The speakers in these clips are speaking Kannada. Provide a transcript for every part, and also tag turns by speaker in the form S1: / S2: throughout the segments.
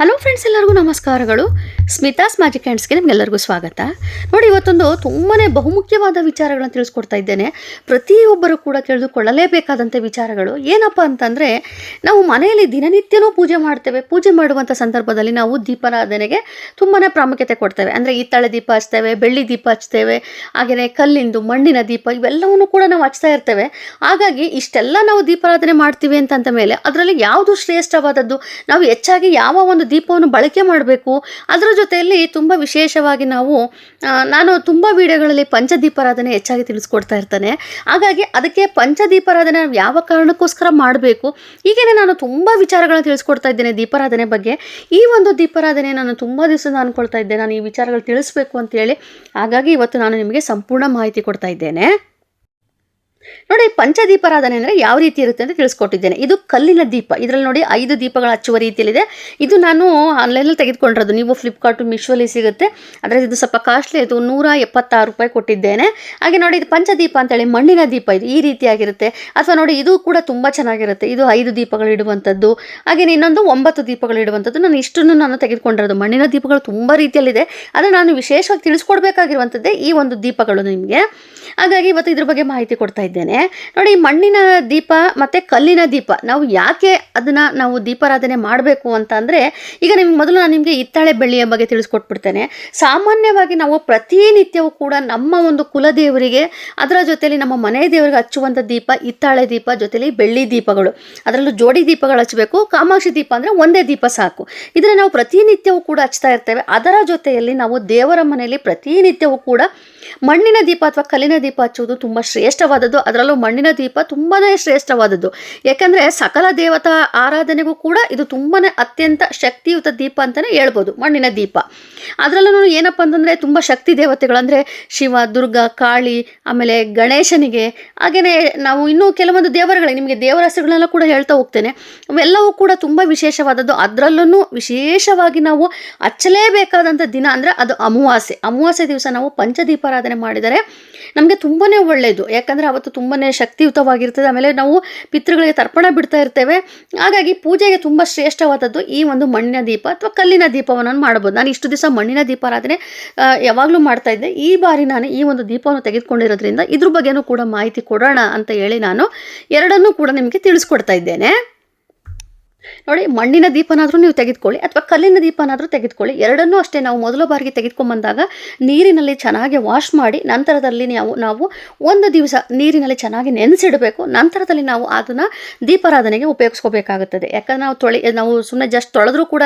S1: ಹಲೋ ಫ್ರೆಂಡ್ಸ್ ಎಲ್ಲರಿಗೂ ನಮಸ್ಕಾರಗಳು. ಸ್ಮಿತಾಸ್ ಮ್ಯಾಜಿಕ್ ಹ್ಯಾಂಡ್ಸ್ಗೆ ನಿಮಗೆಲ್ಲರಿಗೂ ಸ್ವಾಗತ. ನೋಡಿ, ಇವತ್ತೊಂದು ತುಂಬಾ ಬಹುಮುಖ್ಯವಾದ ವಿಚಾರಗಳನ್ನು ತಿಳಿಸ್ಕೊಡ್ತಾ ಇದ್ದೇನೆ. ಪ್ರತಿಯೊಬ್ಬರು ಕೂಡ ತಿಳಿದುಕೊಳ್ಳಲೇಬೇಕಾದಂಥ ವಿಚಾರಗಳು. ಏನಪ್ಪ ಅಂತಂದರೆ, ನಾವು ಮನೆಯಲ್ಲಿ ದಿನನಿತ್ಯನೂ ಪೂಜೆ ಮಾಡ್ತೇವೆ. ಪೂಜೆ ಮಾಡುವಂಥ ಸಂದರ್ಭದಲ್ಲಿ ನಾವು ದೀಪಾರಾಧನೆಗೆ ತುಂಬಾ ಪ್ರಾಮುಖ್ಯತೆ ಕೊಡ್ತೇವೆ. ಅಂದರೆ ಹಿತ್ತಾಳೆ ದೀಪ ಹಚ್ತೇವೆ, ಬೆಳ್ಳಿ ದೀಪ ಹಚ್ತೇವೆ ಹಾಗೆಯೇ ಕಲ್ಲಿಂದು, ಮಣ್ಣಿನ ದೀಪ ಇವೆಲ್ಲವನ್ನು ಕೂಡ ನಾವು ಹಚ್ತಾ ಇರ್ತೇವೆ. ಹಾಗಾಗಿ ಇಷ್ಟೆಲ್ಲ ನಾವು ದೀಪಾರಾಧನೆ ಮಾಡ್ತೀವಿ ಅಂತಂದ ಮೇಲೆ, ಅದರಲ್ಲಿ ಯಾವುದು ಶ್ರೇಷ್ಠವಾದದ್ದು? ನಾವು ಹೆಚ್ಚಾಗಿ ಯಾವ ಒಂದು ದೀಪವನ್ನು ಬಳಕೆ ಮಾಡಬೇಕು. ಅದರ ಜೊತೆಯಲ್ಲಿ ತುಂಬ ವಿಶೇಷವಾಗಿ ನಾವು ನಾನು ತುಂಬ ವಿಡಿಯೋಗಳಲ್ಲಿ ಪಂಚದೀಪಾರಾಧನೆ ಹೆಚ್ಚಾಗಿ ತಿಳಿಸ್ಕೊಡ್ತಾ ಇರ್ತೇನೆ. ಹಾಗಾಗಿ ಅದಕ್ಕೆ ಪಂಚದೀಪಾರಾಧನೆ ಯಾವ ಕಾರಣಕ್ಕೋಸ್ಕರ ಮಾಡಬೇಕು? ಹೀಗೇನೆ ನಾನು ತುಂಬ ವಿಚಾರಗಳನ್ನ ತಿಳಿಸ್ಕೊಡ್ತಾ ಇದ್ದೇನೆ ದೀಪಾರಾಧನೆ ಬಗ್ಗೆ. ಈ ಒಂದು ದೀಪಾರಾಧನೆ ನಾನು ತುಂಬ ದಿವಸದಿಂದ ಅಂದ್ಕೊಳ್ತಾ ಇದ್ದೆ ನಾನು ಈ ವಿಚಾರಗಳು ತಿಳಿಸ್ಬೇಕು ಅಂತೇಳಿ. ಹಾಗಾಗಿ ಇವತ್ತು ನಾನು ನಿಮಗೆ ಸಂಪೂರ್ಣ ಮಾಹಿತಿ ಕೊಡ್ತಾ ಇದ್ದೇನೆ. ನೋಡಿ, ಪಂಚದೀಪಾರಾಧನೆ ಅಂದರೆ ಯಾವ ರೀತಿ ಇರುತ್ತೆ ಅಂತ ತಿಳಿಸ್ಕೊಟ್ಟಿದ್ದೇನೆ. ಇದು ಕಲ್ಲಿನ ದೀಪ. ಇದರಲ್ಲಿ ನೋಡಿ ಐದು ದೀಪಗಳು ಹಚ್ಚುವ ರೀತಿಯಲ್ಲಿದೆ. ಇದು ನಾನು ಆನ್ಲೈನಲ್ಲಿ ತೆಗೆದುಕೊಂಡಿರೋದು ನೀವು ಫ್ಲಿಪ್ಕಾರ್ಟು ಮಿಶೋಲಿ ಸಿಗುತ್ತೆ. ಆದರೆ ಇದು ಸ್ವಲ್ಪ ಕಾಸ್ಟ್ಲಿ ಇದು ನೂರ ಎಪ್ಪತ್ತಾರು ರೂಪಾಯಿ ಕೊಟ್ಟಿದ್ದೇನೆ. ಹಾಗೆ ನೋಡಿ, ಇದು ಪಂಚದೀಪ ಅಂತೇಳಿ ಮಣ್ಣಿನ ದೀಪ ಇದು ಈ ರೀತಿಯಾಗಿರುತ್ತೆ. ಅಥವಾ ನೋಡಿ, ಇದು ಕೂಡ ತುಂಬ ಚೆನ್ನಾಗಿರುತ್ತೆ. ಇದು ಐದು ದೀಪಗಳು ಇಡುವಂಥದ್ದು. ಹಾಗೆ ಇನ್ನೊಂದು ಒಂಬತ್ತು ದೀಪಗಳು ಇಡುವಂಥದ್ದು. ನಾನು ಇಷ್ಟನ್ನು ನಾನು ತೆಗೆದುಕೊಂಡಿರೋದು. ಮಣ್ಣಿನ ದೀಪಗಳು ತುಂಬ ರೀತಿಯಲ್ಲಿದೆ. ಆದರೆ ನಾನು ವಿಶೇಷವಾಗಿ ತಿಳಿಸ್ಕೊಡ್ಬೇಕಾಗಿರುವಂಥದ್ದೇ ಈ ಒಂದು ದೀಪಗಳು ನಿಮಗೆ. ಹಾಗಾಗಿ ಇವತ್ತು ಇದ್ರ ಬಗ್ಗೆ ಮಾಹಿತಿ ಕೊಡ್ತಾ ಇದ್ದೇನೆ. ನೋಡಿ, ಮಣ್ಣಿನ ದೀಪ ಮತ್ತು ಕಲ್ಲಿನ ದೀಪ, ನಾವು ಯಾಕೆ ಅದನ್ನು ನಾವು ದೀಪಾರಾಧನೆ ಮಾಡಬೇಕು ಅಂತ ಈಗ ನಿಮ್ಗೆ ಮೊದಲು ನಾನು ನಿಮಗೆ ಹಿತ್ತಾಳೆ ಬೆಳ್ಳಿಯ ಬಗ್ಗೆ ತಿಳಿಸ್ಕೊಟ್ಬಿಡ್ತೇನೆ. ಸಾಮಾನ್ಯವಾಗಿ ನಾವು ಪ್ರತಿನಿತ್ಯವೂ ಕೂಡ ನಮ್ಮ ಒಂದು ಕುಲದೇವರಿಗೆ, ಅದರ ಜೊತೆಯಲ್ಲಿ ನಮ್ಮ ಮನೆ ದೇವರಿಗೆ ಹಚ್ಚುವಂಥ ದೀಪ, ಹಿತ್ತಾಳೆ ದೀಪ, ಜೊತೆಲಿ ಬೆಳ್ಳಿ ದೀಪಗಳು. ಅದರಲ್ಲೂ ಜೋಡಿ ದೀಪಗಳು ಹಚ್ಚಬೇಕು, ಕಾಮಾಕ್ಷಿ ದೀಪ ಅಂದರೆ ಒಂದೇ ದೀಪ ಸಾಕು. ಇದನ್ನು ನಾವು ಪ್ರತಿನಿತ್ಯವೂ ಕೂಡ ಹಚ್ತಾ ಇರ್ತೇವೆ. ಅದರ ಜೊತೆಯಲ್ಲಿ ನಾವು ದೇವರ ಮನೆಯಲ್ಲಿ ಪ್ರತಿನಿತ್ಯವೂ ಕೂಡ ಮಣ್ಣಿನ ದೀಪ ಅಥವಾ ಕಲ್ಲಿನ ದೀಪ ಹಚ್ಚುವುದು ತುಂಬ ಶ್ರೇಷ್ಠವಾದದ್ದು. ಅದರಲ್ಲೂ ಮಣ್ಣಿನ ದೀಪ ತುಂಬಾ ಶ್ರೇಷ್ಠವಾದದ್ದು. ಯಾಕಂದ್ರೆ ಸಕಲ ದೇವತಾ ಆರಾಧನೆಗೂ ಕೂಡ ಇದು ತುಂಬಾ ಅತ್ಯಂತ ಶಕ್ತಿಯುತ ದೀಪ ಅಂತಲೇ ಹೇಳ್ಬೋದು, ಮಣ್ಣಿನ ದೀಪ. ಅದರಲ್ಲೂ ಏನಪ್ಪ ಅಂತಂದರೆ ತುಂಬ ಶಕ್ತಿ ದೇವತೆಗಳು ಅಂದರೆ ಶಿವ, ದುರ್ಗಾ, ಕಾಳಿ, ಆಮೇಲೆ ಗಣೇಶನಿಗೆ ಹಾಗೆಯೇ ನಾವು ಇನ್ನೂ ಕೆಲವೊಂದು ದೇವರುಗಳಿಗೆ ನಿಮಗೆ ದೇವರ ಹೆಸರುಗಳನ್ನೆಲ್ಲ ಕೂಡ ಹೇಳ್ತಾ ಹೋಗ್ತೇನೆ. ಅವೆಲ್ಲವೂ ಕೂಡ ತುಂಬ ವಿಶೇಷವಾದದ್ದು. ಅದರಲ್ಲೂ ವಿಶೇಷವಾಗಿ ನಾವು ಹಚ್ಚಲೇಬೇಕಾದಂಥ ದಿನ ಅಂದರೆ ಅದು ಅಮಾವಾಸ್ಯೆ. ಅಮಾವಾಸ್ಯೆ ದಿವಸ ನಾವು ಪಂಚದೀಪಾರಾಧನೆ ಮಾಡಿದರೆ ನಮಗೆ ತುಂಬಾ ಒಳ್ಳೆಯದು ಯಾಕಂದರೆ ಅವತ್ತು ತುಂಬಾ ಶಕ್ತಿಯುತವಾಗಿರ್ತದೆ. ಆಮೇಲೆ ನಾವು ಪಿತೃಗಳಿಗೆ ತರ್ಪಣ ಬಿಡ್ತಾ ಇರ್ತೇವೆ. ಹಾಗಾಗಿ ಪೂಜೆಗೆ ತುಂಬ ಶ್ರೇಷ್ಠವಾದದ್ದು ಈ ಒಂದು ಮಣ್ಣಿನ ದೀಪ ಅಥವಾ ಕಲ್ಲಿನ ದೀಪವನ್ನು ಮಾಡ್ಬೋದು. ನಾನು ಇಷ್ಟು ದಿವಸ ಮಣ್ಣಿನ ದೀಪ ಆದರೆ ಯಾವಾಗಲೂ ಮಾಡ್ತಾ ಇದ್ದೆ. ಈ ಬಾರಿ ನಾನು ಈ ಒಂದು ದೀಪವನ್ನು ತೆಗೆದುಕೊಂಡಿರೋದ್ರಿಂದ ಇದ್ರ ಬಗ್ಗೆನೂ ಕೂಡ ಮಾಹಿತಿ ಕೊಡೋಣ ಅಂತ ಹೇಳಿ ನಾನು ಎರಡನ್ನೂ ಕೂಡ ನಿಮಗೆ ತಿಳಿಸ್ಕೊಡ್ತಾ ಇದ್ದೇನೆ. ನೋಡಿ, ಮಣ್ಣಿನ ದೀಪನಾದರೂ ನೀವು ತೆಗೆದುಕೊಳ್ಳಿ ಅಥವಾ ಕಲ್ಲಿನ ದೀಪನಾದರೂ ತೆಗೆದುಕೊಳ್ಳಿ. ಎರಡನ್ನೂ ಅಷ್ಟೇ ನಾವು ಮೊದಲ ಬಾರಿಗೆ ತೆಗೆದುಕೊಂಬಂದಾಗ ನೀರಿನಲ್ಲಿ ಚೆನ್ನಾಗಿ ವಾಶ್ ಮಾಡಿ ನಂತರದಲ್ಲಿ ನಾವು ನಾವು ಒಂದು ದಿವಸ ನೀರಿನಲ್ಲಿ ಚೆನ್ನಾಗಿ ನೆನೆಸಿಡಬೇಕು. ನಂತರದಲ್ಲಿ ನಾವು ಅದನ್ನು ದೀಪಾರಾಧನೆಗೆ ಉಪಯೋಗಿಸ್ಕೋಬೇಕಾಗುತ್ತದೆ. ಯಾಕಂದ್ರೆ ನಾವು ತೊಳೆ, ನಾವು ಸುಮ್ಮನೆ ಜಸ್ಟ್ ತೊಳೆದ್ರೂ ಕೂಡ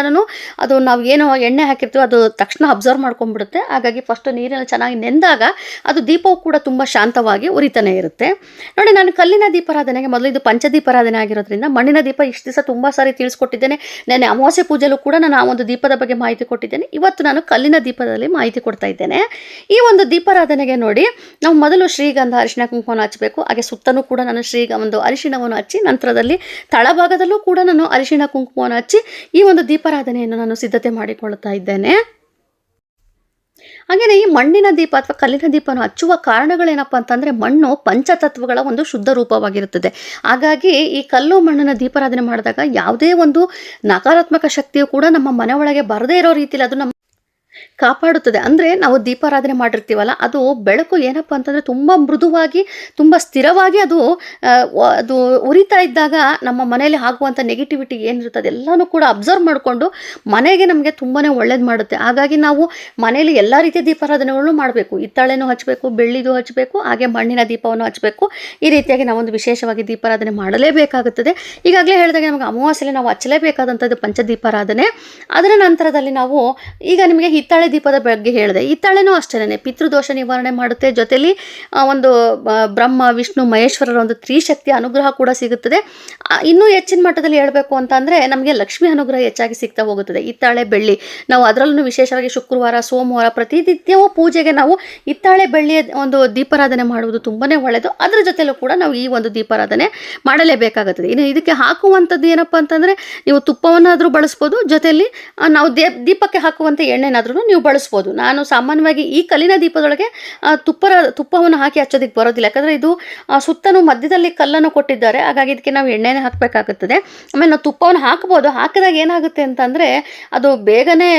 S1: ಅದು ನಾವು ಏನು ಎಣ್ಣೆ ಹಾಕಿರ್ತೀವೋ ಅದು ತಕ್ಷಣ ಅಬ್ಸರ್ವ್ ಮಾಡ್ಕೊಂಡ್ಬಿಡುತ್ತೆ. ಹಾಗಾಗಿ ಫಸ್ಟ್ ನೀರಿನಲ್ಲಿ ಚೆನ್ನಾಗಿ ನೆಂದಾಗ ಅದು ದೀಪವು ಕೂಡ ತುಂಬ ಶಾಂತವಾಗಿ ಉರಿತಾನೆ ಇರುತ್ತೆ. ನೋಡಿ, ನಾನು ಕಲ್ಲಿನ ದೀಪಾರಾಧನೆಗೆ ಮೊದಲು ಇದು ಪಂಚದೀಪಾರಾಧನೆ ಆಗಿರೋದ್ರಿಂದ ಮಣ್ಣಿನ ದೀಪ ಇಷ್ಟು ದಿವಸ ತುಂಬ ಸಾರಿ ತಿಳಿಸ್ಕೊಟ್ಟಿದ್ದೇನೆ. ನೆನೆ ಅಮಾವಾಸ್ಯೆ ಪೂಜೆಯಲ್ಲೂ ಕೂಡ ನಾನು ಆ ಒಂದು ದೀಪದ ಬಗ್ಗೆ ಮಾಹಿತಿ ಕೊಟ್ಟಿದ್ದೇನೆ. ಇವತ್ತು ನಾನು ಕಲ್ಲಿನ ದೀಪದಲ್ಲಿ ಮಾಹಿತಿ ಕೊಡ್ತಾ ಇದ್ದೇನೆ. ಈ ಒಂದು ದೀಪಾರಾಧನೆಗೆ ನೋಡಿ, ನಾವು ಮೊದಲು ಶ್ರೀಗಂಧ ಅರಿಶಿನ ಕುಂಕುಮವನ್ನು ಹಚ್ಚಬೇಕು. ಹಾಗೆ ಸುತ್ತಲೂ ಕೂಡ ನಾನು ಶ್ರೀ ಒಂದು ಅರಿಶಿಣವನ್ನು ಹಚ್ಚಿ, ನಂತರದಲ್ಲಿ ತಳಭಾಗದಲ್ಲೂ ಕೂಡ ನಾನು ಅರಿಶಿಣ ಕುಂಕುಮವನ್ನು ಹಚ್ಚಿ ಈ ಒಂದು ದೀಪಾರಾಧನೆಯನ್ನು ನಾನು ಸಿದ್ಧತೆ ಮಾಡಿಕೊಳ್ಳುತ್ತಾ ಇದ್ದೇನೆ. ಹಾಗೆಯೇ ಈ ಮಣ್ಣಿನ ದೀಪ ಅಥವಾ ಕಲ್ಲಿನ ದೀಪನ ಹಚ್ಚುವ ಕಾರಣಗಳೇನಪ್ಪ ಅಂತಂದರೆ ಮಣ್ಣು ಪಂಚತತ್ವಗಳ ಒಂದು ಶುದ್ಧ ರೂಪವಾಗಿರುತ್ತದೆ. ಹಾಗಾಗಿ ಈ ಕಲ್ಲು ಮಣ್ಣಿನ ದೀಪಾರಾಧನೆ ಮಾಡಿದಾಗ ಯಾವುದೇ ಒಂದು ನಕಾರಾತ್ಮಕ ಶಕ್ತಿಯು ಕೂಡ ನಮ್ಮ ಮನೆ ಒಳಗೆ ಬರದೇ ಇರೋ ರೀತಿಯಲ್ಲಿ ಅದು ನಮ್ಮ ಕಾಪಾಡುತ್ತದೆ. ಅಂದರೆ ನಾವು ದೀಪಾರಾಧನೆ ಮಾಡಿರ್ತೀವಲ್ಲ, ಅದು ಬೆಳಕು ಏನಪ್ಪ ಅಂತಂದರೆ ತುಂಬ ಮೃದುವಾಗಿ, ತುಂಬ ಸ್ಥಿರವಾಗಿ ಅದು ಅದು ಉರಿತಾ ಇದ್ದಾಗ ನಮ್ಮ ಮನೆಯಲ್ಲಿ ಆಗುವಂಥ ನೆಗೆಟಿವಿಟಿ ಏನಿರುತ್ತೆ ಅದೆಲ್ಲನೂ ಕೂಡ ಅಬ್ಸರ್ವ್ ಮಾಡಿಕೊಂಡು ಮನೆಗೆ ನಮಗೆ ತುಂಬಾ ಒಳ್ಳೇದು ಮಾಡುತ್ತೆ. ಹಾಗಾಗಿ ನಾವು ಮನೆಯಲ್ಲಿ ಎಲ್ಲ ರೀತಿಯ ದೀಪಾರಾಧನೆಗಳನ್ನು ಮಾಡಬೇಕು. ಹಿತ್ತಾಳೆನೂ ಹಚ್ಚಬೇಕು ಬೆಳ್ಳಿದು ಹಚ್ಚಬೇಕು ಹಾಗೆ ಮಣ್ಣಿನ ದೀಪವನ್ನು ಹಚ್ಚಬೇಕು ಈ ರೀತಿಯಾಗಿ ನಾವೊಂದು ವಿಶೇಷವಾಗಿ ದೀಪಾರಾಧನೆ ಮಾಡಲೇಬೇಕಾಗುತ್ತದೆ. ಈಗಾಗಲೇ ಹೇಳಿದಾಗ ನಮಗೆ ಅಮಾವಾಸ್ಯೆಯಲ್ಲಿ ನಾವು ಹಚ್ಚಲೇಬೇಕಾದಂಥದ್ದು ಪಂಚದೀಪಾರಾಧನೆ. ಅದರ ನಂತರದಲ್ಲಿ ನಾವು ಈಗ ನಿಮಗೆ ಹಿತ್ತಾಳೆ ದೀಪದ ಬಗ್ಗೆ ಹೇಳಿದೆ. ಹಿತ್ತಾಳೆನೂ ಅಷ್ಟೇನೆ. ಪಿತೃದೋಷ ನಿವಾರಣೆ ಮಾಡುತ್ತೆ. ಜೊತೆಲಿ ಆ, ಒಂದು ಬ್ರಹ್ಮ ವಿಷ್ಣು ಮಹೇಶ್ವರರ ಒಂದು ತ್ರಿಶಕ್ತಿಯ ಅನುಗ್ರಹ ಕೂಡ ಸಿಗುತ್ತದೆ. ಇನ್ನೂ ಹೆಚ್ಚಿನ ಮಟ್ಟದಲ್ಲಿ ಹೇಳಬೇಕು ಅಂತ ಅಂದರೆ ನಮಗೆ ಲಕ್ಷ್ಮಿ ಅನುಗ್ರಹ ಹೆಚ್ಚಾಗಿ ಸಿಗ್ತಾ ಹೋಗುತ್ತದೆ. ಹಿತ್ತಾಳೆ ಬೆಳ್ಳಿ. ನಾವು ಅದರಲ್ಲೂ ವಿಶೇಷವಾಗಿ ಶುಕ್ರವಾರ ಸೋಮವಾರ ಪ್ರತಿನಿತ್ಯವೂ ಪೂಜೆಗೆ ನಾವು ಹಿತ್ತಾಳೆ ಬೆಳ್ಳಿಯ ಒಂದು ದೀಪಾರಾಧನೆ ಮಾಡುವುದು ತುಂಬಾ ಒಳ್ಳೆಯದು. ಅದರ ಜೊತೆಲೂ ಕೂಡ ನಾವು ಈ ಒಂದು ದೀಪಾರಾಧನೆ ಮಾಡಲೇಬೇಕಾಗುತ್ತದೆ. ಇನ್ನು ಇದಕ್ಕೆ ಹಾಕುವಂಥದ್ದು ಏನಪ್ಪ ಅಂತಂದರೆ ನೀವು ತುಪ್ಪವನ್ನಾದರೂ ಬಳಸ್ಬೋದು. ಜೊತೆಯಲ್ಲಿ ನಾವು ದೀಪಕ್ಕೆ ಹಾಕುವಂಥ ಎಣ್ಣೆನಾದ್ರೂ ನೀವು ಬಳಸ್ಬೋದು. ನಾನು ಸಾಮಾನ್ಯವಾಗಿ ಈ ಕಲ್ಲಿನ ದೀಪದೊಳಗೆ ತುಪ್ಪರ, ತುಪ್ಪವನ್ನು ಹಾಕಿ ಹಚ್ಚೋದಕ್ಕೆ ಬರೋದಿಲ್ಲ. ಯಾಕಂದರೆ ಇದು ಸುತ್ತನು ಮಧ್ಯದಲ್ಲಿ ಕಲ್ಲನ್ನು ಕೊಟ್ಟಿದ್ದಾರೆ. ಹಾಗಾಗಿ ಇದಕ್ಕೆ ನಾವು ಎಣ್ಣೆನೇ ಹಾಕಬೇಕಾಗುತ್ತದೆ. ಆಮೇಲೆ ನಾವು ತುಪ್ಪವನ್ನು ಹಾಕ್ಬೋದು. ಹಾಕಿದಾಗ ಏನಾಗುತ್ತೆ ಅಂತಂದರೆ, ಅದು ಬೇಗನೆ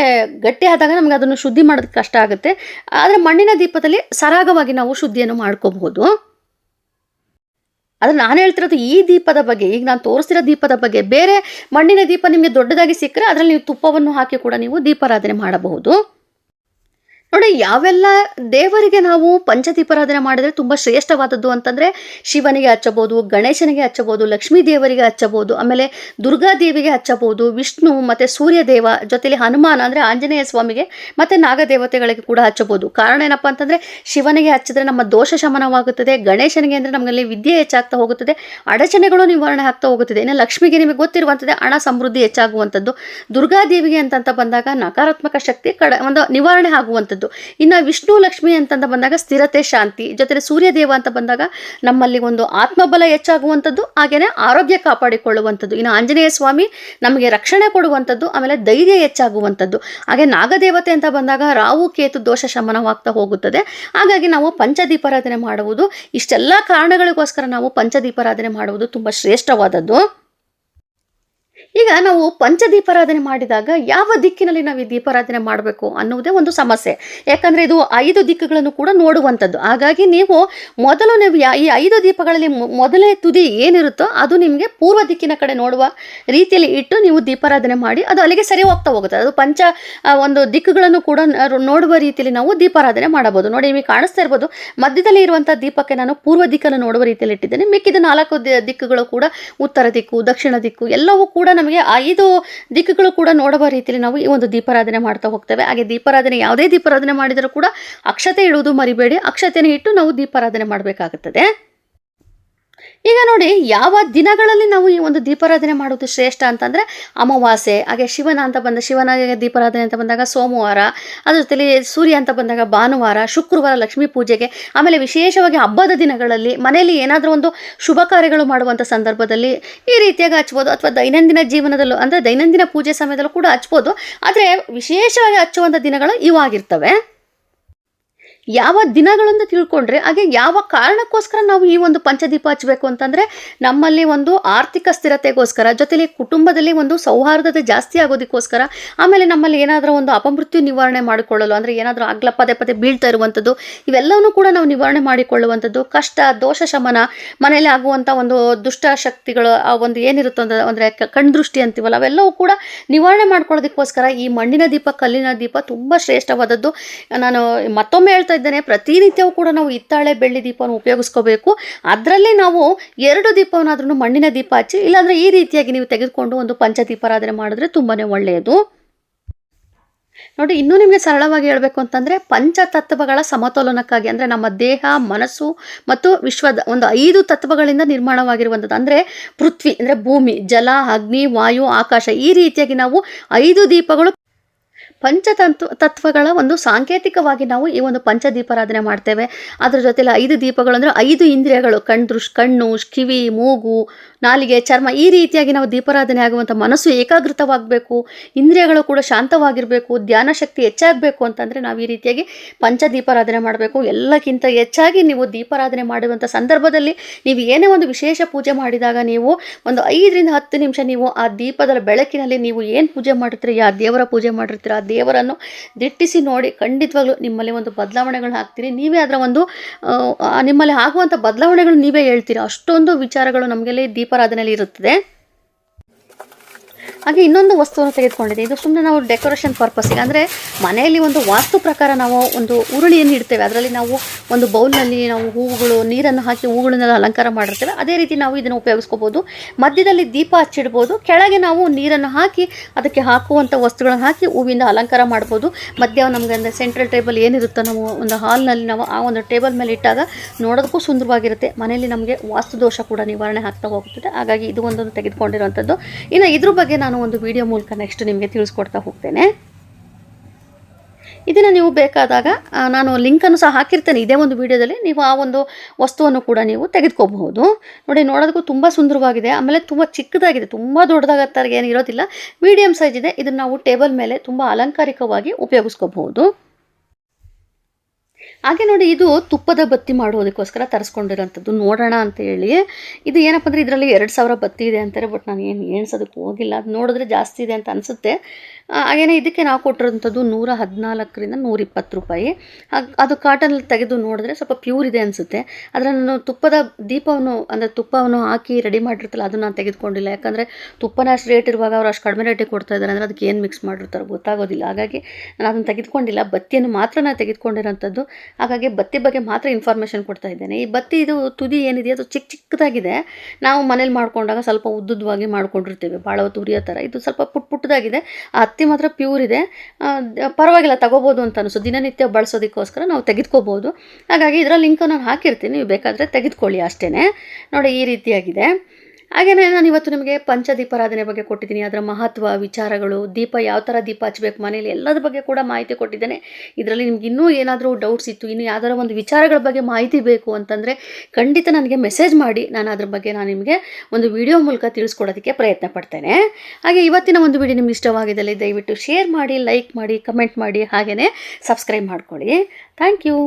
S1: ಗಟ್ಟಿ ಆದಾಗ ನಮಗೆ ಅದನ್ನು ಶುದ್ಧಿ ಮಾಡೋದಕ್ಕೆ ಕಷ್ಟ ಆಗುತ್ತೆ. ಆದರೆ ಮಣ್ಣಿನ ದೀಪದಲ್ಲಿ ಸರಾಗವಾಗಿ ನಾವು ಶುದ್ಧಿಯನ್ನು ಮಾಡ್ಕೋಬಹುದು. ಆದರೆ ನಾನು ಹೇಳ್ತಿರೋದು ಈ ದೀಪದ ಬಗ್ಗೆ, ಈಗ ನಾನು ತೋರಿಸಿರೋ ದೀಪದ ಬಗ್ಗೆ, ಬೇರೆ ಮಣ್ಣಿನ ದೀಪ ನಿಮಗೆ ದೊಡ್ಡದಾಗಿ ಸಿಕ್ಕರೆ ಅದರಲ್ಲಿ ನೀವು ತುಪ್ಪವನ್ನು ಹಾಕಿ ಕೂಡ ನೀವು ದೀಪಾರಾಧನೆ ಮಾಡಬಹುದು. ನೋಡಿ, ಯಾವೆಲ್ಲ ದೇವರಿಗೆ ನಾವು ಪಂಚದೀಪಾರಾಧನೆ ಮಾಡಿದ್ರೆ ತುಂಬ ಶ್ರೇಷ್ಠವಾದದ್ದು ಅಂತಂದರೆ ಶಿವನಿಗೆ ಹಚ್ಚಬಹುದು, ಗಣೇಶನಿಗೆ ಹಚ್ಚಬಹುದು, ಲಕ್ಷ್ಮೀ ದೇವರಿಗೆ ಹಚ್ಚಬಹುದು, ಆಮೇಲೆ ದುರ್ಗಾದೇವಿಗೆ ಹಚ್ಚಬಹುದು, ವಿಷ್ಣು ಮತ್ತು ಸೂರ್ಯದೇವ ಜೊತೆಲಿ ಹನುಮಾನ ಅಂದರೆ ಆಂಜನೇಯ ಸ್ವಾಮಿಗೆ ಮತ್ತು ನಾಗದೇವತೆಗಳಿಗೆ ಕೂಡ ಹಚ್ಚಬಹುದು. ಕಾರಣ ಏನಪ್ಪ ಅಂತಂದರೆ ಶಿವನಿಗೆ ಹಚ್ಚಿದ್ರೆ ನಮ್ಮ ದೋಷ ಶಮನವಾಗುತ್ತದೆ, ಗಣೇಶನಿಗೆ ಅಂದರೆ ನಮ್ಮಲ್ಲಿ ವಿದ್ಯೆ ಹೆಚ್ಚಾಗ್ತಾ ಹೋಗುತ್ತದೆ, ಅಡಚಣೆಗಳು ನಿವಾರಣೆ ಆಗ್ತಾ ಹೋಗುತ್ತದೆ. ಇನ್ನು ಲಕ್ಷ್ಮಿಗೆ ನಿಮಗೆ ಗೊತ್ತಿರುವಂಥದ್ದೇ ಹಣ ಸಮೃದ್ಧಿ ಹೆಚ್ಚಾಗುವಂಥದ್ದು ದುರ್ಗಾದೇವಿಗೆ ಅಂತಂತ ಬಂದಾಗ ನಕಾರಾತ್ಮಕ ಶಕ್ತಿ ಕಡ ಒಂದು ನಿವಾರಣೆ ಆಗುವಂಥದ್ದು ಇನ್ನು ವಿಷ್ಣು ಲಕ್ಷ್ಮಿ ಅಂತಂದ ಬಂದಾಗ ಸ್ಥಿರತೆ, ಶಾಂತಿ ಜೊತೆಗೆ ಸೂರ್ಯದೇವ ಅಂತ ಬಂದಾಗ ನಮ್ಮಲ್ಲಿ ಒಂದು ಆತ್ಮಬಲ ಹೆಚ್ಚಾಗುವಂಥದ್ದು ಹಾಗೆಯೇ ಆರೋಗ್ಯ ಕಾಪಾಡಿಕೊಳ್ಳುವಂಥದ್ದು. ಇನ್ನು ಆಂಜನೇಯ ಸ್ವಾಮಿ ನಮಗೆ ರಕ್ಷಣೆ ಕೊಡುವಂಥದ್ದು, ಆಮೇಲೆ ಧೈರ್ಯ ಹೆಚ್ಚಾಗುವಂಥದ್ದು. ಹಾಗೆ ನಾಗದೇವತೆ ಅಂತ ಬಂದಾಗ ರಾಹು, ಕೇತು, ದೋಷ ಶಮನವಾಗ್ತಾ ಹೋಗುತ್ತದೆ. ಹಾಗಾಗಿ ನಾವು ಪಂಚದೀಪಾರಾಧನೆ ಮಾಡುವುದು, ಇಷ್ಟೆಲ್ಲ ಕಾರಣಗಳಿಗೋಸ್ಕರ ನಾವು ಪಂಚದೀಪಾರಾಧನೆ ಮಾಡುವುದು ತುಂಬ ಶ್ರೇಷ್ಠವಾದದ್ದು. ಈಗ ನಾವು ಪಂಚದೀಪಾರಾಧನೆ ಮಾಡಿದಾಗ ಯಾವ ದಿಕ್ಕಿನಲ್ಲಿ ನಾವು ಈ ದೀಪಾರಾಧನೆ ಮಾಡಬೇಕು ಅನ್ನುವುದೇ ಒಂದು ಸಮಸ್ಯೆ. ಯಾಕಂದರೆ ಇದು ಐದು ದಿಕ್ಕುಗಳನ್ನು ಕೂಡ ನೋಡುವಂಥದ್ದು. ಹಾಗಾಗಿ ನೀವು ಮೊದಲು ನೀವು ಈ ಐದು ದೀಪಗಳಲ್ಲಿ ಮೊದಲನೇ ತುದಿ ಏನಿರುತ್ತೋ ಅದು ನಿಮಗೆ ಪೂರ್ವ ದಿಕ್ಕಿನ ಕಡೆ ನೋಡುವ ರೀತಿಯಲ್ಲಿ ಇಟ್ಟು ನೀವು ದೀಪಾರಾಧನೆ ಮಾಡಿ ಅದು ಅಲ್ಲಿಗೆ ಸರಿ ಹೋಗ್ತಾ ಹೋಗುತ್ತೆ. ಅದು ಪಂಚ ಒಂದು ದಿಕ್ಕುಗಳನ್ನು ಕೂಡ ನೋಡುವ ರೀತಿಯಲ್ಲಿ ನಾವು ದೀಪಾರಾಧನೆ ಮಾಡಬಹುದು. ನೋಡಿ, ನಿಮಗೆ ಕಾಣಿಸ್ತಾ ಇರ್ಬೋದು, ಮಧ್ಯದಲ್ಲಿ ಇರುವಂಥ ದೀಪಕ್ಕೆ ನಾನು ಪೂರ್ವ ದಿಕ್ಕನ್ನು ನೋಡುವ ರೀತಿಯಲ್ಲಿ ಇಟ್ಟಿದ್ದೇನೆ. ಮಿಕ್ಕಿದ ನಾಲ್ಕು ದಿಕ್ಕುಗಳು ಕೂಡ ಉತ್ತರ ದಿಕ್ಕು, ದಕ್ಷಿಣ ದಿಕ್ಕು ಎಲ್ಲವೂ ಕೂಡ ನಮಗೆ ಐದು ದಿಕ್ಕುಗಳು ಕೂಡ ನೋಡುವ ರೀತಿಯಲ್ಲಿ ನಾವು ಈ ಒಂದು ದೀಪಾರಾಧನೆ ಮಾಡ್ತಾ ಹೋಗ್ತೇವೆ. ಹಾಗೆ ದೀಪಾರಾಧನೆ ಯಾವುದೇ ದೀಪಾರಾಧನೆ ಮಾಡಿದರೂ ಕೂಡ ಅಕ್ಷತೆ ಇಡುವುದು ಮರಿಬೇಡಿ. ಅಕ್ಷತೆಯನ್ನು ಇಟ್ಟು ನಾವು ದೀಪಾರಾಧನೆ ಮಾಡಬೇಕಾಗುತ್ತದೆ. ಈಗ ನೋಡಿ, ಯಾವ ದಿನಗಳಲ್ಲಿ ನಾವು ಈ ಒಂದು ದೀಪಾರಾಧನೆ ಮಾಡೋದು ಶ್ರೇಷ್ಠ ಅಂತಂದರೆ ಅಮಾವಾಸ್ಯೆ, ಹಾಗೆ ಶಿವನ ಅಂತ ಬಂದ ಶಿವನ ದೀಪಾರಾಧನೆ ಅಂತ ಬಂದಾಗ ಸೋಮವಾರ, ಅದ್ರ ಜೊತೆಲಿ ಸೂರ್ಯ ಅಂತ ಬಂದಾಗ ಭಾನುವಾರ, ಶುಕ್ರವಾರ ಲಕ್ಷ್ಮೀ ಪೂಜೆಗೆ, ಆಮೇಲೆ ವಿಶೇಷವಾಗಿ ಹಬ್ಬದ ದಿನಗಳಲ್ಲಿ ಮನೆಯಲ್ಲಿ ಏನಾದರೂ ಒಂದು ಶುಭ ಕಾರ್ಯಗಳು ಮಾಡುವಂಥ ಸಂದರ್ಭದಲ್ಲಿ ಈ ರೀತಿಯಾಗಿ ಹಚ್ಬೋದು, ಅಥವಾ ದೈನಂದಿನ ಜೀವನದಲ್ಲೂ, ಅಂದರೆ ದೈನಂದಿನ ಪೂಜೆ ಸಮಯದಲ್ಲೂ ಕೂಡ ಹಚ್ಬೋದು, ಆದರೆ ವಿಶೇಷವಾಗಿ ಹಚ್ಚುವಂಥ ದಿನಗಳು ಇವಾಗಿರ್ತವೆ. ಯಾವ ದಿನಗಳಂತ ತಿಳ್ಕೊಂಡ್ರೆ, ಹಾಗೆ ಯಾವ ಕಾರಣಕ್ಕೋಸ್ಕರ ನಾವು ಈ ಒಂದು ಪಂಚದೀಪ ಹಚ್ಚಬೇಕು ಅಂತಂದರೆ, ನಮ್ಮಲ್ಲಿ ಒಂದು ಆರ್ಥಿಕ ಸ್ಥಿರತೆಗೋಸ್ಕರ, ಜೊತೆಲಿ ಕುಟುಂಬದಲ್ಲಿ ಒಂದು ಸೌಹಾರ್ದತೆ ಜಾಸ್ತಿ ಆಗೋದಕ್ಕೋಸ್ಕರ, ಆಮೇಲೆ ನಮ್ಮಲ್ಲಿ ಏನಾದರೂ ಒಂದು ಅಪಮೃತ್ಯು ನಿವಾರಣೆ ಮಾಡಿಕೊಳ್ಳಲು, ಅಂದರೆ ಏನಾದರೂ ಆಗ್ಲ ಪದೇ ಪದೇ ಬೀಳ್ತಾ ಇರುವಂಥದ್ದು, ಇವೆಲ್ಲವನ್ನೂ ಕೂಡ ನಾವು ನಿವಾರಣೆ ಮಾಡಿಕೊಳ್ಳುವಂಥದ್ದು, ಕಷ್ಟ, ದೋಷ, ಶಮನ, ಮನೆಯಲ್ಲಿ ಆಗುವಂಥ ಒಂದು ದುಷ್ಟ ಶಕ್ತಿಗಳು, ಆ ಒಂದು ಏನಿರುತ್ತೋ ಅಂದ್ರೆ ಅಂದರೆ ಕಣ್ದೃಷ್ಟಿ ಅಂತೀವಲ್ಲ, ಅವೆಲ್ಲವೂ ಕೂಡ ನಿವಾರಣೆ ಮಾಡ್ಕೊಳ್ಳೋದಕ್ಕೋಸ್ಕರ ಈ ಮಣ್ಣಿನ ದೀಪ, ಕಲ್ಲಿನ ದೀಪ ತುಂಬ ಶ್ರೇಷ್ಠವಾದದ್ದು. ನಾನು ಮತ್ತೊಮ್ಮೆ ಹೇಳ್ತಾ ಇದ್ದೇನೆ. ಪ್ರತಿನಿತ್ಯವೂ ಕೂಡ ನಾವು ಹಿತ್ತಾಳೆ ಬೆಳ್ಳಿ ದೀಪವನ್ನು ಉಪಯೋಗಿಸ್ಕೋಬೇಕು. ಅದರಲ್ಲಿ ನಾವು ಎರಡು ದೀಪವನ್ನಾದ್ರೂ ಮಣ್ಣಿನ ದೀಪ ಹಚ್ಚಿ, ಇಲ್ಲಾಂದರೆ ಈ ರೀತಿಯಾಗಿ ನೀವು ತೆಗೆದುಕೊಂಡು ಒಂದು ಪಂಚದೀಪಾರಾಧನೆ ಮಾಡಿದ್ರೆ ತುಂಬಾ ಒಳ್ಳೆಯದು. ನೋಡಿ, ಇನ್ನೂ ನಿಮಗೆ ಸರಳವಾಗಿ ಹೇಳಬೇಕು ಅಂತಂದರೆ, ಪಂಚತತ್ವಗಳ ಸಮತೋಲನಕ್ಕಾಗಿ ಅಂದರೆ ನಮ್ಮ ದೇಹ, ಮನಸ್ಸು ಮತ್ತು ವಿಶ್ವದ ಒಂದು ಐದು ತತ್ವಗಳಿಂದ ನಿರ್ಮಾಣವಾಗಿರುವಂಥದ್ದು. ಅಂದರೆ ಪೃಥ್ವಿ, ಅಂದರೆ ಭೂಮಿ, ಜಲ, ಅಗ್ನಿ, ವಾಯು, ಆಕಾಶ ಈ ರೀತಿಯಾಗಿ ನಾವು ಐದು ದೀಪಗಳು ಪಂಚತಂತು, ತತ್ವಗಳ ಒಂದು ಸಾಂಕೇತಿಕವಾಗಿ ನಾವು ಈ ಒಂದು ಪಂಚದೀಪಾರಾಧನೆ ಮಾಡ್ತೇವೆ. ಅದರ ಜೊತೆಲಿ ಐದು ದೀಪಗಳು ಅಂದರೆ ಐದು ಇಂದ್ರಿಯಗಳು. ಕಣ್ ದೃಶ್ ಕಣ್ಣು, ಕಿವಿ, ಮೂಗು ನಾಲಿಗೆ, ಚರ್ಮ ಈ ರೀತಿಯಾಗಿ ನಾವು ದೀಪಾರಾಧನೆ ಆಗುವಂಥ ಮನಸ್ಸು ಏಕಾಗ್ರತವಾಗಬೇಕು, ಇಂದ್ರಿಯಗಳು ಕೂಡ ಶಾಂತವಾಗಿರಬೇಕು, ಧ್ಯಾನ ಶಕ್ತಿ ಹೆಚ್ಚಾಗಬೇಕು ಅಂತಂದರೆ ನಾವು ಈ ರೀತಿಯಾಗಿ ಪಂಚ ದೀಪಾರಾಧನೆ ಮಾಡಬೇಕು. ಎಲ್ಲಕ್ಕಿಂತ ಹೆಚ್ಚಾಗಿ ನೀವು ದೀಪಾರಾಧನೆ ಮಾಡುವಂಥ ಸಂದರ್ಭದಲ್ಲಿ ನೀವು ಏನೇ ಒಂದು ವಿಶೇಷ ಪೂಜೆ ಮಾಡಿದಾಗ ನೀವು ಒಂದು ಐದರಿಂದ ಹತ್ತು ನಿಮಿಷ ನೀವು ಆ ದೀಪದ ಬೆಳಕಿನಲ್ಲಿ ನೀವು ಏನು ಪೂಜೆ ಮಾಡಿರ್ತೀರಿ ಆ ದೇವರ ಪೂಜೆ ಮಾಡಿರ್ತೀರ, ಆ ದೇವರನ್ನು ದಿಟ್ಟಿಸಿ ನೋಡಿ ಖಂಡಿತವಾಗ್ಲೂ ನಿಮ್ಮಲ್ಲಿ ಒಂದು ಬದಲಾವಣೆಗಳನ್ನ ಹಾಕ್ತೀರಿ. ನೀವೇ ಅದರ ಒಂದು ನಿಮ್ಮಲ್ಲಿ ಆಗುವಂಥ ಬದಲಾವಣೆಗಳು ನೀವೇ ಹೇಳ್ತೀರಿ. ಅಷ್ಟೊಂದು ವಿಚಾರಗಳು ನಮಗೆಲ್ಲ ಈ ದೀಪಾರಾಧನೆಯಲ್ಲಿ ಇರುತ್ತದೆ. ಹಾಗೆ ಇನ್ನೊಂದು ವಸ್ತುವನ್ನು ತೆಗೆದುಕೊಂಡಿದೆ. ಇದು ಸುಮ್ಮನೆ ನಾವು ಡೆಕೋರೇಷನ್ ಪರ್ಪಸ್ಸಿಗೆ. ಅಂದರೆ ಮನೆಯಲ್ಲಿ ಒಂದು ವಾಸ್ತು ಪ್ರಕಾರ ನಾವು ಒಂದು ಉರುಳಿಯನ್ನು ಇಡ್ತೇವೆ. ಅದರಲ್ಲಿ ನಾವು ಒಂದು ಬೌಲ್ನಲ್ಲಿ ನಾವು ಹೂವುಗಳು, ನೀರನ್ನು ಹಾಕಿ ಹೂಗಳನ್ನೆಲ್ಲ ಅಲಂಕಾರ ಮಾಡಿರ್ತೇವೆ. ಅದೇ ರೀತಿ ನಾವು ಇದನ್ನು ಉಪಯೋಗಿಸ್ಕೋಬೋದು ಮಧ್ಯದಲ್ಲಿ ದೀಪ ಹಚ್ಚಿಡ್ಬೋದು. ಕೆಳಗೆ ನಾವು ನೀರನ್ನು ಹಾಕಿ ಅದಕ್ಕೆ ಹಾಕುವಂಥ ವಸ್ತುಗಳನ್ನು ಹಾಕಿ ಹೂವಿಂದ ಅಲಂಕಾರ ಮಾಡ್ಬೋದು. ಮಧ್ಯ ನಮಗೆ ಅಂದರೆ ಸೆಂಟ್ರಲ್ ಟೇಬಲ್ ಏನಿರುತ್ತೋ ನಾವು ಒಂದು ಹಾಲ್ನಲ್ಲಿ ನಾವು ಆ ಒಂದು ಟೇಬಲ್ ಮೇಲೆ ಇಟ್ಟಾಗ ನೋಡೋದಕ್ಕೂ ಸುಂದರವಾಗಿರುತ್ತೆ. ಮನೆಯಲ್ಲಿ ನಮಗೆ ವಾಸ್ತು ದೋಷ ಕೂಡ ನಿವಾರಣೆ ಆಗ್ತಾ ಹೋಗ್ತದೆ ಹಾಗಾಗಿ ಇದು ಒಂದೊಂದು ತೆಗೆದುಕೊಂಡಿರುವಂಥದ್ದು. ಇನ್ನು ಇದ್ರ ಬಗ್ಗೆ ನಾನು ಒಂದು ವಿಡಿಯೋ ಮೂಲಕ ನೆಕ್ಸ್ಟ್ ನಿಮಗೆ ತಿಳಿಸ್ಕೊಡ್ತಾ ಹೋಗ್ತೇನೆ. ಇದನ್ನು ನೀವು ಬೇಕಾದಾಗ ನಾನು ಲಿಂಕನ್ನು ಸಹ ಹಾಕಿರ್ತೇನೆ. ಇದೇ ಒಂದು ವಿಡಿಯೋದಲ್ಲಿ ನೀವು ಆ ಒಂದು ವಸ್ತುವನ್ನು ಕೂಡ ನೀವು ತೆಗೆದುಕೋಬಹುದು. ನೋಡಿ, ನೋಡೋದಕ್ಕೂ ತುಂಬ ಸುಂದರವಾಗಿದೆ. ಆಮೇಲೆ ತುಂಬ ಚಿಕ್ಕದಾಗಿದೆ. ತುಂಬ ದೊಡ್ಡದಾಗತ್ತಾಗ ಏನು ಇರೋದಿಲ್ಲ ಮೀಡಿಯಮ್ ಸೈಜ್ ಇದೆ. ಇದನ್ನು ನಾವು ಟೇಬಲ್ ಮೇಲೆ ತುಂಬ ಅಲಂಕಾರಿಕವಾಗಿ ಉಪಯೋಗಿಸ್ಕೋಬಹುದು. ಹಾಗೆ ನೋಡಿ ಇದು ತುಪ್ಪದ ಬತ್ತಿ ಮಾಡೋದಕ್ಕೋಸ್ಕರ ತರಿಸ್ಕೊಂಡಿರೋಂಥದ್ದು. ನೋಡೋಣ ಅಂತ ಹೇಳಿ. ಇದು ಏನಪ್ಪ ಅಂದರೆ ಇದರಲ್ಲಿ ಎರಡು ಸಾವಿರ ಬತ್ತಿ ಇದೆ ಅಂತಾರೆ, ಬಟ್ ನಾನು ಏನು ಎಣ್ಸೋದಕ್ಕೆ ಹೋಗಿಲ್ಲ. ಅದು ನೋಡಿದ್ರೆ ಜಾಸ್ತಿ ಇದೆ ಅಂತ ಅನಿಸುತ್ತೆ. ಹಾಗೇನೇ ಇದಕ್ಕೆ ನಾವು ಕೊಟ್ಟಿರೋಂಥದ್ದು ನೂರ ಹದಿನಾಲ್ಕರಿಂದ ನೂರಿಪ್ಪತ್ತು ರೂಪಾಯಿ. ಅದು ಕಾಟನಲ್ಲಿ ತೆಗೆದು ನೋಡಿದ್ರೆ ಸ್ವಲ್ಪ ಪ್ಯೂರ್ ಇದೆ ಅನಿಸುತ್ತೆ. ಆದರೆ ನಾನು ತುಪ್ಪದ ದೀಪವನ್ನು, ಅಂದರೆ ತುಪ್ಪವನ್ನು ಹಾಕಿ ರೆಡಿ ಮಾಡಿರ್ತಲ್ಲ ಅದನ್ನು ನಾನು ತೆಗೆದುಕೊಂಡಿಲ್ಲ. ಯಾಕಂದರೆ ತುಪ್ಪನ ಅಷ್ಟು ರೇಟ್ ಇರುವಾಗ ಅವ್ರು ಅಷ್ಟು ಕಡಿಮೆ ರೇಟಿಗೆ ಕೊಡ್ತಾ ಇದ್ದಾರೆ ಅಂದರೆ ಅದಕ್ಕೆ ಏನು ಮಿಕ್ಸ್ ಮಾಡಿರ್ತಾರೆ ಗೊತ್ತಾಗೋದಿಲ್ಲ. ಹಾಗಾಗಿ ನಾನು ಅದನ್ನು ತೆಗೆದುಕೊಂಡಿಲ್ಲ. ಬತ್ತಿಯನ್ನು ಮಾತ್ರ ನಾನು ತೆಗೆದುಕೊಂಡಿರೋಂಥದ್ದು. ಹಾಗಾಗಿ ಬತ್ತಿ ಬಗ್ಗೆ ಮಾತ್ರ ಇನ್ಫಾರ್ಮೇಷನ್ ಕೊಡ್ತಾ ಇದ್ದೇನೆ. ಈ ಬತ್ತಿ ಇದು ತುದಿ ಏನಿದೆ ಅದು ಚಿಕ್ಕ ಚಿಕ್ಕದಾಗಿದೆ. ನಾವು ಮನೇಲಿ ಮಾಡ್ಕೊಂಡಾಗ ಸ್ವಲ್ಪ ಉದ್ದುದ್ದವಾಗಿ ಮಾಡ್ಕೊಂಡಿರ್ತೀವಿ. ಭಾಳ ಹೊತ್ತು ಉರಿಯೋ ಥರ. ಇದು ಸ್ವಲ್ಪ ಪುಟ್ ಪುಟ್ಟದಾಗಿದೆ ಆ ಹತ್ತಿ ಮಾತ್ರ ಪ್ಯೂರ್ ಇದೆ. ಪರವಾಗಿಲ್ಲ, ತಗೋಬೋದು ಅಂತ ಅನಿಸು ದಿನನಿತ್ಯ ಬಳಸೋದಕ್ಕೋಸ್ಕರ ನಾವು ತೆಗೆದುಕೋಬೋದು. ಹಾಗಾಗಿ ಇದರ ಲಿಂಕ್ ನಾನು ಹಾಕಿರ್ತೀನಿ. ನೀವು ಬೇಕಾದರೆ ತೆಗೆದುಕೊಳ್ಳಿ ಅಷ್ಟೇ ನೋಡಿ, ಈ ರೀತಿಯಾಗಿದೆ. ಹಾಗೆಯೇ ನಾನು ಇವತ್ತು ನಿಮಗೆ ಪಂಚದೀಪಾರಾಧನೆ ಬಗ್ಗೆ ಕೊಟ್ಟಿದ್ದೀನಿ. ಅದರ ಮಹತ್ವ, ವಿಚಾರಗಳು, ದೀಪ ಯಾವ ಥರ ದೀಪ ಹಚ್ಚಬೇಕು ಮನೇಲಿ ಎಲ್ಲದ್ರ ಬಗ್ಗೆ ಕೂಡ ಮಾಹಿತಿ ಕೊಟ್ಟಿದ್ದೇನೆ. ಇದರಲ್ಲಿ ನಿಮ್ಗೆ ಇನ್ನೂ ಏನಾದರೂ ಡೌಟ್ಸ್ ಇತ್ತು, ಇನ್ನು ಯಾವ್ದಾರ ಒಂದು ವಿಚಾರಗಳ ಬಗ್ಗೆ ಮಾಹಿತಿ ಬೇಕು ಅಂತಂದರೆ ಖಂಡಿತ ನನಗೆ ಮೆಸೇಜ್ ಮಾಡಿ. ನಾನು ಅದ್ರ ಬಗ್ಗೆ ನಾನು ನಿಮಗೆ ಒಂದು ವಿಡಿಯೋ ಮೂಲಕ ತಿಳಿಸ್ಕೊಡೋದಕ್ಕೆ ಪ್ರಯತ್ನ ಪಡ್ತೇನೆ. ಹಾಗೆ ಇವತ್ತಿನ ಒಂದು ವಿಡಿಯೋ ನಿಮ್ಗೆ ಇಷ್ಟವಾಗಿದ್ದಲ್ಲಿ ದಯವಿಟ್ಟು ಶೇರ್ ಮಾಡಿ ಲೈಕ್ ಮಾಡಿ ಕಮೆಂಟ್ ಮಾಡಿ ಹಾಗೆಯೇ ಸಬ್ಸ್ಕ್ರೈಬ್ ಮಾಡ್ಕೊಳ್ಳಿ. Thank you